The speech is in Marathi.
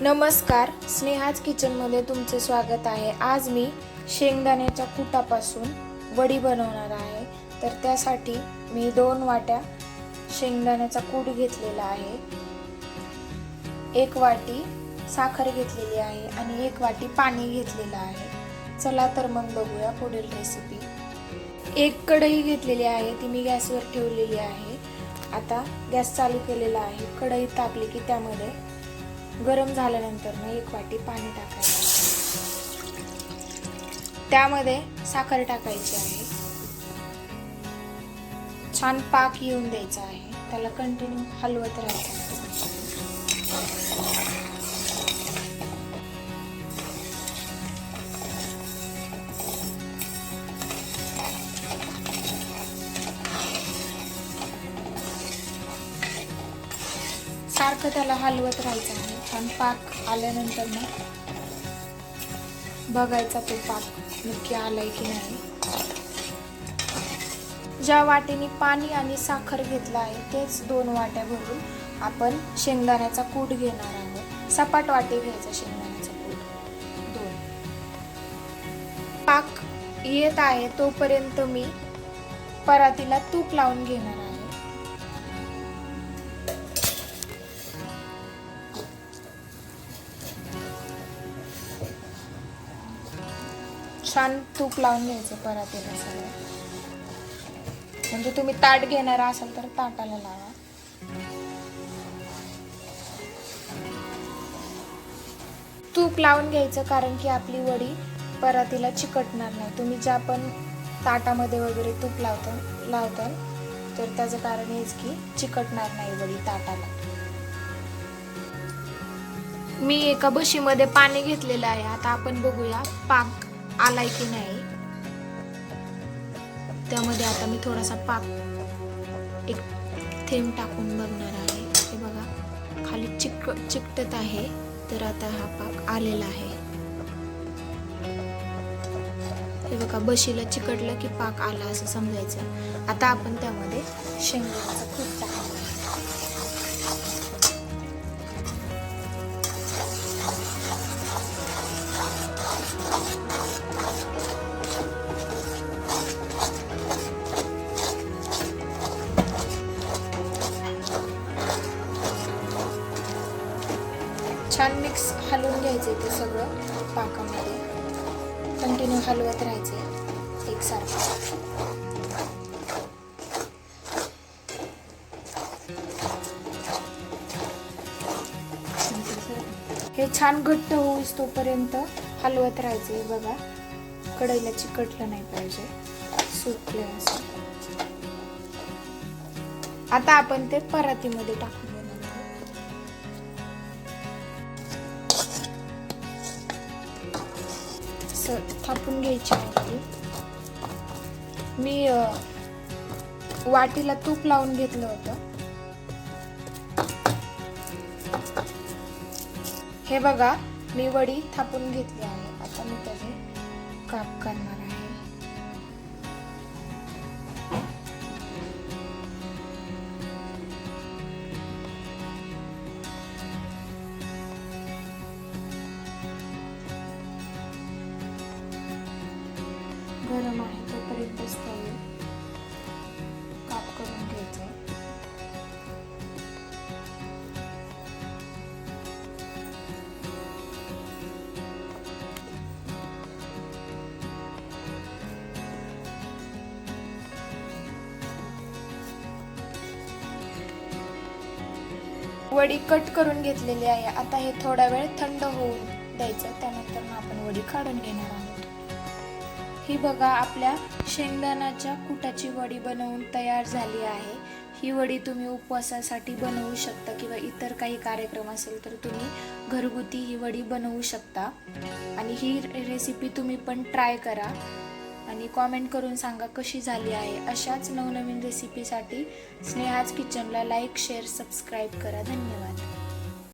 नमस्कार स्नेहाज किचनमध्ये तुमचे स्वागत आहे. आज मी शेंगदाण्याच्या कुटापासून वडी बनवणार आहे. तर त्यासाठी मी दोन वाट्या शेंगदाण्याचा कूट घेतलेला आहे. एक वाटी साखर घेतलेली आहे आणि एक वाटी पाणी घेतलेलं आहे. चला तर मग बघूया पुढील रेसिपी एक कढई घेतलेली आहे ती मी गॅसवर ठेवलेली आहे. आता गॅस चालू केलेला आहे. कढई तापली की त्यामध्ये गरम झाल्यानंतर मग एक वाटी पाणी टाकायचं त्यामध्ये साखर टाकायची आहे. छान पाक येऊन द्यायचा आहे. त्याला कंटिन्यू हलवत राहायचं सारखं त्याला हलवत राहायचं आहे. छान पाक आल्यानंतर मग बघायचा तो पाक नक्की आलाय की नाही. ज्या वाटेने पाणी आणि साखर घेतलं आहे तेच दोन वाट्या भरून आपण शेंगदाण्याचा कूट घेणार आहोत. सपाट वाटे घ्यायचा शेंगदाण्याचा कूट. दोन. पाक येत आहे तोपर्यंत मी परातीला तूप लावून घेणार छान तूप लावून घ्यायचं परातीला सगळं. म्हणजे तुम्ही ताट घेणार असाल तर ताटाला लावा. तूप लावून घ्यायचं कारण की आपली वडी परातीला चिकटणार नाही. तुम्ही ज्या पण ताटामध्ये वगैरे तूप लावता लावता तर त्याचं कारण हेच की चिकटणार नाही वडी ताटाला. मी एका बशीमध्ये पाणी घेतलेलं आहे. आता आपण बघूया पाक. आलाय की नाही त्यामध्ये आता मी थोडासा पाक एक थेंब टाकून बघणार आहे. हे बघा खाली चिक चिकटत आहे तर आता हा पाक आलेला आहे. हे बघा बशीला चिकटलं की पाक आला असं समजायचं. आता आपण त्यामध्ये शेंगदाण्याचा खूप टाकायचा छान मिक्स हलवून घ्यायचे ते सगळं पाकामध्ये. कंटिन्यू हलवत राहायचे एकसारखं. हे छान घट्ट होईस तोपर्यंत हलवत राहायचे बघा. कढईला चिकटलं नाही पाहिजे. सुटलं असं. आता आपण ते परातीमध्ये टाकू. असं थापून घ्यायची आहे मी वाटीला तूप लावून घेतलं होतं. हे बघा मी वडी थापून घेतली आहे. आता मी त्याचे काप करणार आहे. आहे काप करून घ्यायचं. वडी कट करून घेतलेली आहे. आता हे थोडा वेळ थंड होऊन द्यायचं. त्यानंतर मग आपण वडी काढून घेणार आहोत. ही बघा आपल्या शेंगदाण्याच्या कुटाची वडी बनवून तयार झाली आहे. ही वडी तुम्ही उपवासासाठी बनवू शकता किंवा इतर काही कार्यक्रम असेल तर तुम्ही घरगुती ही वडी बनवू शकता. आणि ही रेसिपी तुम्ही पण ट्राय करा. आणि कॉमेंट करून सांगा कशी झाली आहे. अशाच नवनवीन रेसिपीसाठी स्नेहाज किचनला लाईक शेअर सबस्क्राईब करा. धन्यवाद.